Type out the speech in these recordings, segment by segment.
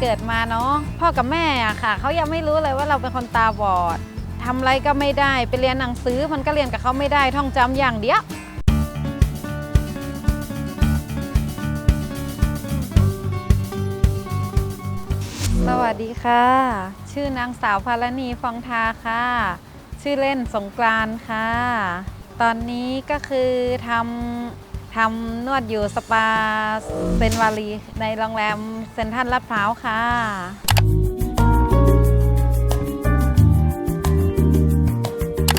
เกิดมาเนาะพ่อกับแม่อะค่ะเขายังไม่รู้เลยว่าเราเป็นคนตาบอดทำอะไรก็ไม่ได้ไปเรียนหนังสือมันก็เรียนกับเขาไม่ได้ท่องจำอย่างเดียวสวัสดีค่ะ ชื่อนางสาวพารณีฟองทาค่ะ ชื่อเล่นสงกรานต์ค่ะ ตอนนี้ก็คือทำ ทำนวดอยู่สปาเซนวารีในโรงแรมเซนทรัลลาดพร้าวค่ะ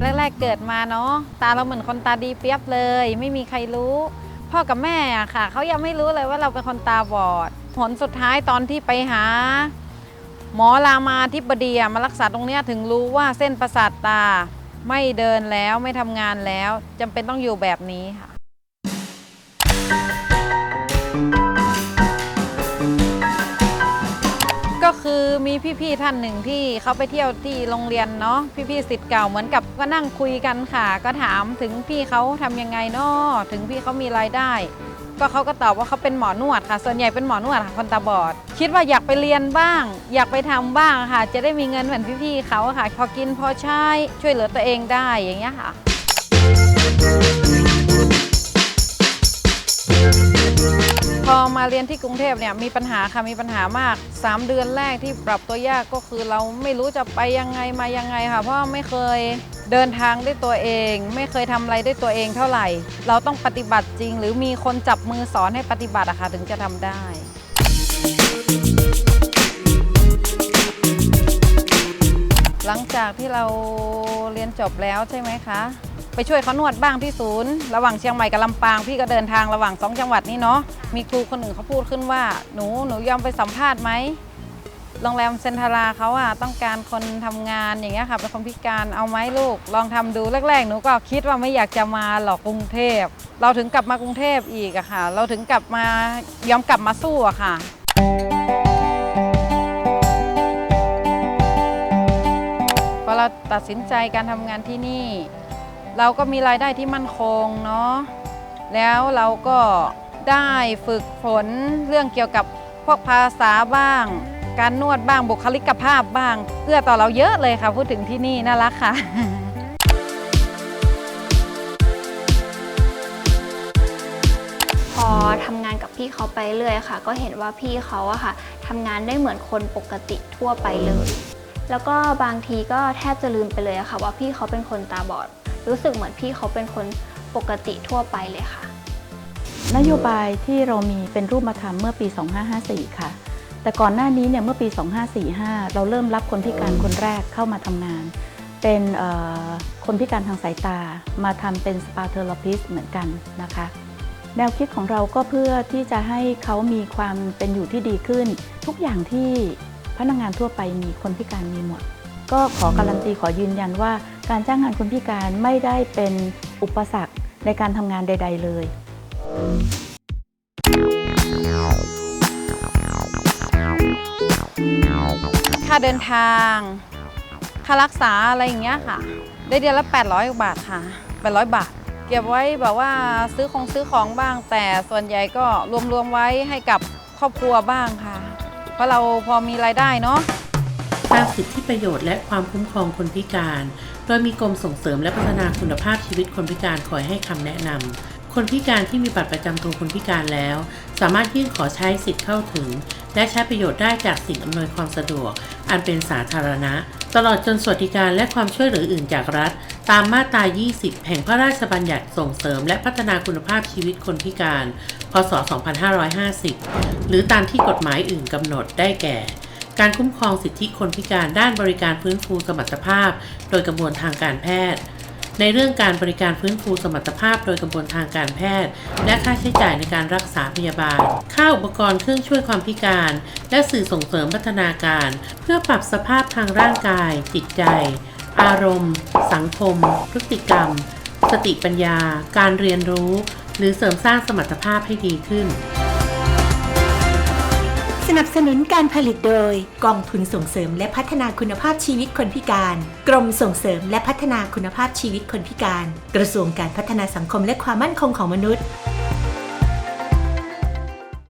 แรกๆเกิดมาเนาะตาเราเหมือนคนตาดีเปียบเลย ไม่มีใครรู้ พ่อกับแม่อะค่ะ เขายังไม่รู้เลยว่าเราเป็นคนตาบอด ผลสุดท้ายตอนที่ไปหา หมอรามาธิบดีอะมารักษาตรงเนี้ยถึงรู้ว่าเส้นประสาทตาไม่เดินแล้วไม่ทำงานแล้วจำเป็นต้องอยู่แบบนี้ค่ะ ก็คือมีพี่ๆท่านหนึ่งที่เขาไปเที่ยวที่โรงเรียนเนาะพี่ๆสิทธิ์เก่าเหมือนกับก็นั่งคุยกันค่ะ ก็ถามถึงพี่เขาทำยังไงเนาะถึงพี่เขามีรายได้ ก็เขาก็ตอบว่าเขาเป็นหมอนวดค่ะ ส่วนใหญ่เป็นหมอนวดค่ะคนตาบอด คิดว่าอยากไปเรียนบ้าง อยากไปทำบ้างค่ะ จะได้มีเงินเหมือนพี่ๆเขาค่ะ พอกินพอใช้ช่วยเหลือตัวเองได้อย่างเงี้ยค่ะ มาเรียนที่กรุงเทพเนี่ยมีปัญหาค่ะมีปัญหามาก 3 เดือนแรกที่ปรับตัวยากก็คือเราไม่รู้จะไปยังไงมายังไงค่ะ เพราะไม่เคยเดินทางด้วยตัวเอง ไม่เคยทำอะไรด้วยตัวเองเท่าไหร่ เราต้องปฏิบัติจริง หรือมีคนจับมือสอนให้ปฏิบัติอะค่ะถึงจะทำได้หลังจากที่เราเรียนจบแล้วใช่ไหมคะ ไปช่วยเขานวดบ้างที่ศูนย์ ระหว่างเชียงใหม่กับลำปางพี่ก็เดินทางระหว่างสองจังหวัดนี้เนาะมีครูคนหนึ่งเขาพูดขึ้นว่า หนูหนูยอมไปสัมภาษณ์ไหมโรงแรมเซนทาราเขาอะต้องการคนทำงานอย่างเงี้ยค่ะเป็นคนพิการเอาไหมลูก ลองทำดูแรกๆ หนูก็คิดว่าไม่อยากจะมาหรอกกรุงเทพ เราถึงกลับมากรุงเทพอีกอะค่ะ เราถึงกลับมายอมกลับมาสู้อะค่ะพอเราตัดสินใจการทำงานที่นี่ เราก็มีรายได้ที่มั่นคงเนาะแล้วเราก็ได้ฝึกฝนเรื่องเกี่ยวกับพวกภาษาบ้าง การนวดบ้างบุคลิกภาพบ้างเพื่อต่อเราเยอะเลยค่ะ พูดถึงที่นี่น่ารักค่ะพอทำงานกับพี่เขาไปเรื่อยค่ะ ก็เห็นว่าพี่เขาอะค่ะทำงานได้เหมือนคนปกติทั่วไปเลย แล้วก็บางทีก็แทบจะลืมไปเลยอะค่ะ ว่าพี่เขาเป็นคนตาบอด รู้สึกเหมือนพี่เขาเป็นคนปกติทั่วไปเลยค่ะ นโยบายที่เรามีเป็นรูปธรรมเมื่อปี 2554 ค่ะ แต่ก่อนหน้านี้เนี่ยเมื่อปี 2545 เราเริ่มรับคนพิการคนแรกเข้ามาทำงาน เป็นคนพิการทางสายตา มาทำเป็นสปาเทอร์พิสเหมือนกันนะคะ แนวคิดของเราก็เพื่อที่จะให้เขามีความเป็นอยู่ที่ดีขึ้น ทุกอย่างที่พนักงานทั่วไปมีคนพิการมีหมด ก็ขอการันตีขอยืนยันว่า การจ้างงานคนพิการไม่ได้เป็นอุปสรรคในการทำงานใด ๆ เลยค่าเดินทาง ค่ารักษาอะไรอย่างเงี้ยค่ะ ได้เดือนละ800กว่าบาทค่ะ 800 บาท เก็บไว้แบบว่าซื้อของซื้อของบ้าง แต่ส่วนใหญ่ก็รวมๆไว้ให้กับครอบครัวบ้างค่ะ เพราะเราพอมีรายได้เนาะตามสิทธิประโยชน์และความคุ้มครองคนพิการ โดยมีกรมส่งเสริมและพัฒนาคุณภาพชีวิตคนพิการคอยให้คำแนะนำ คนพิการที่มีบัตรประจำตัวคนพิการแล้ว สามารถยื่นขอใช้สิทธิ์เข้าถึง และใช้ประโยชน์ได้จากสิ่งอำนวยความสะดวก อันเป็นสาธารณะ ตลอดจนสวัสดิการและความช่วยเหลืออื่นจากรัฐ ตามมาตรา 20 แห่งพระราชบัญญัติส่งเสริม และพัฒนาคุณภาพชีวิตคนพิการ พศ 2550 หรือตามที่กฎหมายอื่นกำหนดได้แก่ การคุ้มครองสิทธิคนพิการด้านบริการฟื้นฟูสมรรถภาพ โดยกระบวนทางการแพทย์ ในเรื่องการบริการฟื้นฟูสมรรถภาพ โดยกระบวนทางการแพทย์ และค่าใช้จ่ายในการรักษาพยาบาล ค่าอุปกรณ์เครื่องช่วยความพิการ และสื่อส่งเสริมพัฒนาการ เพื่อปรับสภาพทางร่างกาย จิตใจ อารมณ์ สังคม พฤติกรรม สติปัญญา การเรียนรู้ หรือเสริมสร้างสมรรถภาพให้ดีขึ้น สนับสนุนการผลิตโดยกองทุนส่งเสริมและพัฒนาคุณภาพชีวิตคนพิการ กรมส่งเสริมและพัฒนาคุณภาพชีวิตคนพิการ กระทรวงการพัฒนาสังคมและความมั่นคงของมนุษย์